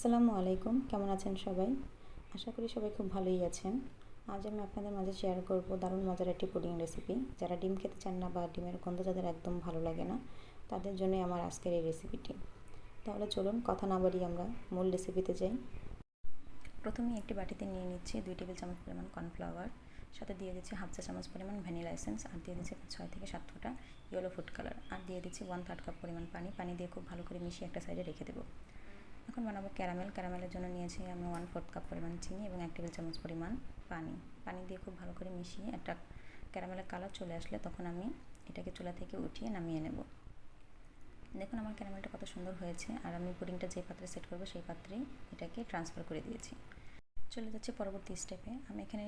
আসসালামু আলাইকুম। কেমন আছেন সবাই? আশা করি সবাই খুব ভালোই আছেন। আজ আমি আপনাদের মাঝে শেয়ার করব দারুণ মজার একটি পুডিং রেসিপি যারা ডিম খেতে চান না বা ডিমের গন্ধ যাদের একদম ভালো লাগে না, তাদের জন্যই আমার আজকের এই রেসিপিটি তাহলে চলুন কথা না বাড়িয়ে আমরা মূল রেসিপিতে যাই। প্রথমে একটি বাটিতে নিয়ে নিচ্ছি দুই টেবিল চামচ পরিমাণ কর্নফ্লাওয়ার সাথে দিয়ে দিচ্ছি হাফ চা চামচ পরিমাণ ভ্যানিলা এসেন্স আর দিয়ে দিচ্ছি ছয় থেকে সাত ফোঁটা ইয়েলো ফুড কালার আর দিয়ে দিচ্ছি ওয়ান থার্ড কাপ পরিমাণ পানি। পানি দিয়ে খুব ভালো করে মিশিয়ে একটা সাইডে রেখে দেবো। এখন বানাবো ক্যারামেল। ক্যারামেলের জন্য নিয়েছি আমি ওয়ান ফোর্থ কাপ পরিমাণ চিনি এবং এক টেবিল চামচ পরিমাণ পানি। পানি দিয়ে খুব ভালো করে মিশিয়ে একটা ক্যারামেলের কালার চলে আসলে তখন আমি এটাকে চুলা থেকে উঠিয়ে নামিয়ে নেব। দেখুন আমার ক্যারামেলটা কত সুন্দর হয়েছে। আর আমি পুডিংটা যে পাত্রে সেট করব সেই পাত্রেই এটাকে ট্রান্সফার করে দিয়েছি। চলে যাচ্ছে পরবর্তী স্টেপে আমি এখানে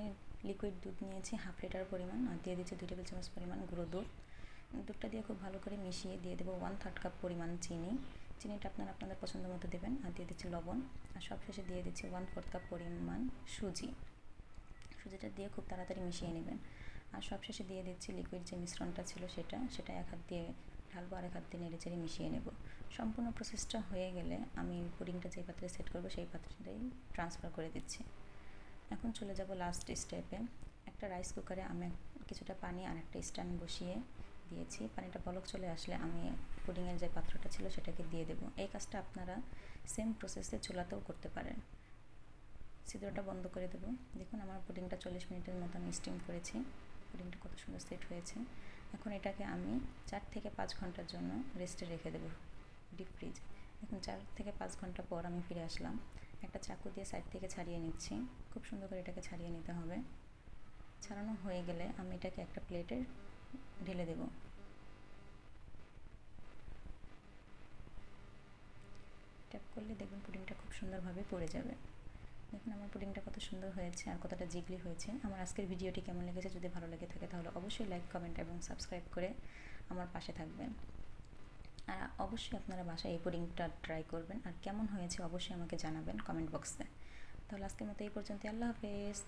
লিকুইড দুধ নিয়েছি হাফ লিটার পরিমাণ আর দিয়ে দিচ্ছি দুই টেবিল চামচ পরিমাণ গুঁড়ো দুধ। দুধটা দিয়ে খুব ভালো করে মিশিয়ে দিয়ে দেবো ওয়ান থার্ড কাপ পরিমাণ চিনি। চিনিটা আপনারা আপনাদের পছন্দ মতো দেবেন। আর দিয়ে দিচ্ছি লবণ। আর সবশেষে দিয়ে দিচ্ছি ওয়ান ফোর্থ কাপ পরিমাণ সুজি। সুজিটা দিয়ে খুব তাড়াতাড়ি মিশিয়ে নেবেন। আর সবশেষে দিয়ে দিচ্ছি লিকুইড যে মিশ্রণটা ছিল সেটা সেটা এক হাত দিয়ে ঢালবো আর এক হাত দিয়ে নেড়ে চেড়ে মিশিয়ে নেব। সম্পূর্ণ প্রসেসটা হয়ে গেলে আমি পুডিংটা যে পাত্রে সেট করব, সেই পাত্রটাই ট্রান্সফার করে দিচ্ছি। এখন চলে যাব লাস্ট স্টেপে একটা রাইস কুকারে আমি কিছুটা পানি আর একটা স্ট্যান্ড বসিয়ে দিয়েছি, পানিটা বলক চলে আসলে আমি পুডিংয়ের যে পাত্রটা ছিল সেটাকে দিয়ে দেবো। এই কাজটা আপনারা সেম প্রসেসে চুলাতেও করতে পারেন। ছিদ্রটা বন্ধ করে দেবো। দেখুন আমার পুডিংটা চল্লিশ মিনিটের মতো আমি স্টিম করেছি। পুডিংটা কত সুন্দর সেট হয়েছে। এখন এটাকে আমি চার থেকে পাঁচ ঘণ্টার জন্য রেস্টে রেখে দেবো। ডিপ ফ্রিজ এখন চার থেকে পাঁচ ঘণ্টা পর আমি ফিরে আসলাম। একটা চাকু দিয়ে সাইড থেকে ছাড়িয়ে নিচ্ছি। খুব সুন্দর করে এটাকে ছাড়িয়ে নিতে হবে। ছাড়ানো হয়ে গেলে আমি এটাকে একটা প্লেটে ঢেলে দেব। ট্যাপ করলে দেখবেন পুডিংটা খুব সুন্দরভাবে পড়ে যাবে। দেখুন আমার পুডিংটা কত সুন্দর হয়েছে আর কতটা জিগলি হয়েছে। আমার আজকের ভিডিওটি কেমন লেগেছে যদি ভালো লেগে থাকে তাহলে অবশ্যই লাইক কমেন্ট এবং সাবস্ক্রাইব করে আমার পাশে থাকবেন। আর অবশ্যই আপনারা বাসায় এই পুডিংটা ট্রাই করবেন। আর কেমন হয়েছে অবশ্যই আমাকে জানাবেন কমেন্ট বক্সে তাহলে আজকের মতো এই পর্যন্ত আল্লাহ হাফেজ।